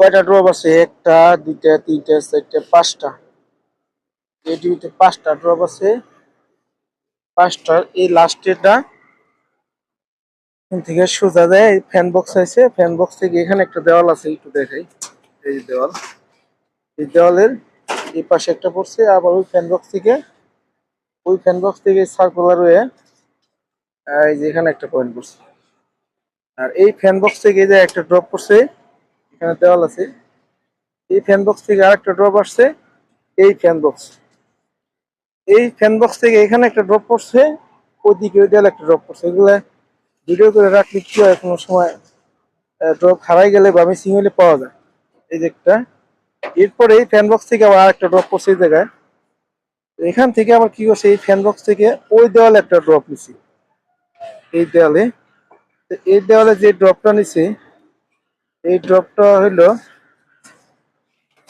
কয়টা ড্রপ আছে? একটা, দুইটা, তিনটা, চারটা, পাঁচটা। এই ডিবিতে পাঁচটা ড্রপ আছে। পাঁচটার এই লাস্টেরটা এখান থেকে সোজা যায় ফ্যান বক্স আছে। ফ্যান বক্স থেকে এখানে একটা দেওয়াল আছে, একটু দেখাই। এই দেওয়াল। এই দেওয়ালের এই পাশে একটা পড়ছে, আবার ওই ফ্যান বক্স থেকে, ওই ফ্যান বক্স থেকে সার্কুলার হয়ে, এই যে এখানে একটা পয়েন্ট পড়ছে। আর এই ফ্যান বক্স থেকে যে একটা ড্রপ করছে এখানে দেওয়াল আছে। এই ফ্যান বক্স থেকে আরেকটা ড্রপ আসছে, এই ফ্যান বক্স এই ফ্যান বক্স থেকে এখানে একটা ড্রপ পড়ছে, ওইদিকে ওই দেওয়ালে একটা ড্রপ পড়ছে। এগুলো ভিডিও করে রাখলে কি হয়, কোনো সময় ড্রপ হারাই গেলে বা মিসিং হলে পাওয়া যায়। এই যে একটা। এরপরে এই ফ্যান বক্স থেকে আবার আরেকটা ড্রপ পড়ছে এই জায়গায়। এখান থেকে আবার কি করছে, এই ফ্যান বক্স থেকে ওই দেওয়ালে একটা ড্রপ নিছি। এই দেওয়ালে এই দেওয়ালে যে ড্রপটা নিছি এই ড্রপটা হইল,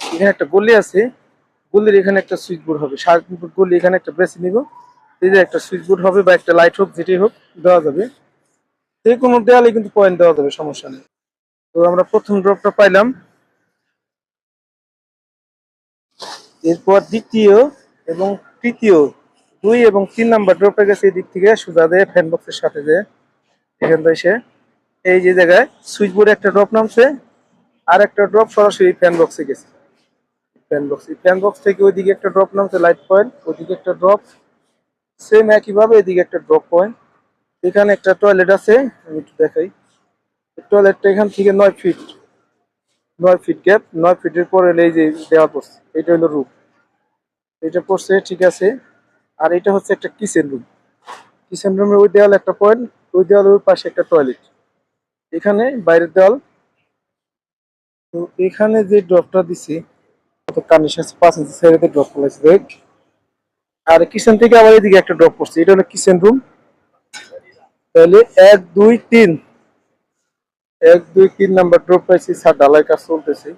এখানে একটা গলি আছে, গলির এখানে একটা সুইচ বোর্ড হবে। সাত ফুট গলি এখানে একটা বেছে নিব। এই যে একটা সুইচ বোর্ড হবে বা একটা লাইট হোক যেটাই হোক, দেওয়া যাবে। যে কোনো দেওয়ালে কিন্তু পয়েন্ট দেওয়া যাবে, সমস্যা নেই। তো আমরা প্রথম ড্রপটা পাইলাম। এরপর দ্বিতীয় এবং তৃতীয় দুই এবং তিন নাম্বার ড্রপটা গেছে এই দিক থেকে, সোজা দিয়ে ফ্যান বক্সের সাথে যে, এখান থেকে এসে এই যে জায়গায় সুইচ বোর্ডে একটা ড্রপ নামছে, আর একটা ড্রপ সরাসরি ফ্যান বক্সে গেছে। ফ্যান বক্স এই ফ্যান বক্স থেকে ওইদিকে একটা ড্রপ নামছে লাইট পয়েন্ট ওইদিকে একটা ড্রপ সেম একইভাবে এদিকে একটা ড্রপ পয়েন্ট এখানে একটা টয়লেট আছে, আমি একটু দেখাই। টয়লেটটা এখান থেকে নয় ফিট নয় ফিট গ্যাপ নয় ফিটের পরে এই যে দেওয়া পড়ছে, এটা হলো রুম এটা পড়ছে, ঠিক আছে। আর এটা হচ্ছে একটা কিচেন রুম কিচেন রুমের ওই দেওয়াল একটা পয়েন্ট ওই দেওয়ালের ওই পাশে একটা টয়লেট এখানে বাইরের দেওয়াল। তো এখানে যে ড্রপটা দিছি আছে? ড্রপ আর কিচেন থেকে আবার এদিকে একটা ড্রপ এটা হলো কিচেন রুম এক, দুই, তিন। এক, দুই, তিন নাম্বার ড্রপ পাইছি কাজ চলতেছে।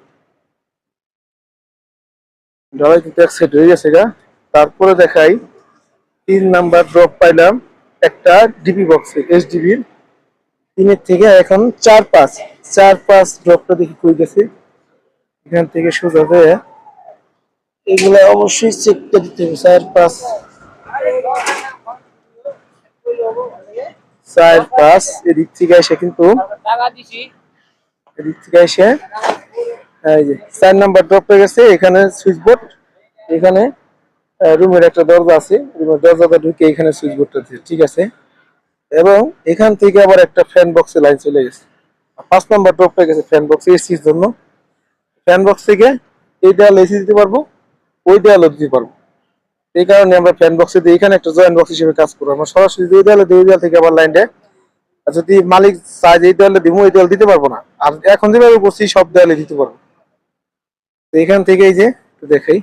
এক হয়ে গেছে গা। তারপরে দেখাই, তিন নাম্বার ড্রপ পাইলাম একটা ডিবি বক্সে এস ডিবির তিনের থেকে এখন চার পাঁচ চার পাঁচ ড্রপটা দেখি কই গেছে। এখান থেকে সোজা হয়ে এগুলো অবশ্যই চেকটা দিতে হবে চার পাঁচ চার পাঁচ এদিক থেকে এসে কিন্তু এদিক থেকে এসে, এই যে চার নাম্বার ড্রপ হয়ে গেছে, এখানে সুইচ বোর্ড এখানে রুমের একটা দরজা আছে রুমের দরজাটা ঢুকে এখানে সুইচ বোর্ডটা ঠিক আছে? এবং এখান থেকে আবার একটা ফ্যান বক্সে লাইন চলে গেছে। পাঁচ নাম্বার ড্রপ হয়ে গেছে ফ্যান বক্স এসির জন্য। ফ্যান বক্স থেকে এই দেওয়াল এসি দিতে পারব, ওই দেওয়ালও দিতে পারব। এই কারণে আমরা ফ্যান বক্সে দিয়ে এখানে একটা জয়েন্ট বক্স হিসেবে কাজ করব। আমরা সরাসরি দুই দেওয়ালে দুই দেওয়াল থেকে আবার লাইন দেয় আর যদি মালিক যে এই দেওয়ালে দিব এই দেওয়াল দিতে পারব না। আর এখন যেভাবে করছি সব দেওয়ালে দিতে পারব। তো এখান থেকে এই যে দেখাই।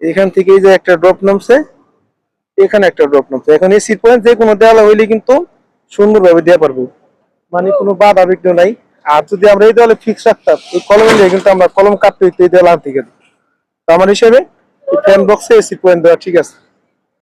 এখান থেকে এই যে একটা ড্রপ নামছে। এখানে একটা ড্রপ নামছে। এখন এই সিট পয়েন্ট যে কোনো দেওয়ালে হইলে কিন্তু সুন্দরভাবে দেওয়া পারব। মানে কোনো বাধা বিঘ্ন নাই। আর যদি আমরা এই দেওয়ালে ফিক্স রাখতাম, এই কলম দিয়ে কিন্তু আমরা কলম কাটতে এই দেওয়াল আনতে গেলে। তো আমার হিসেবে ফ্যান বক্সে এই সিট পয়েন্ট দেওয়া ঠিক আছে।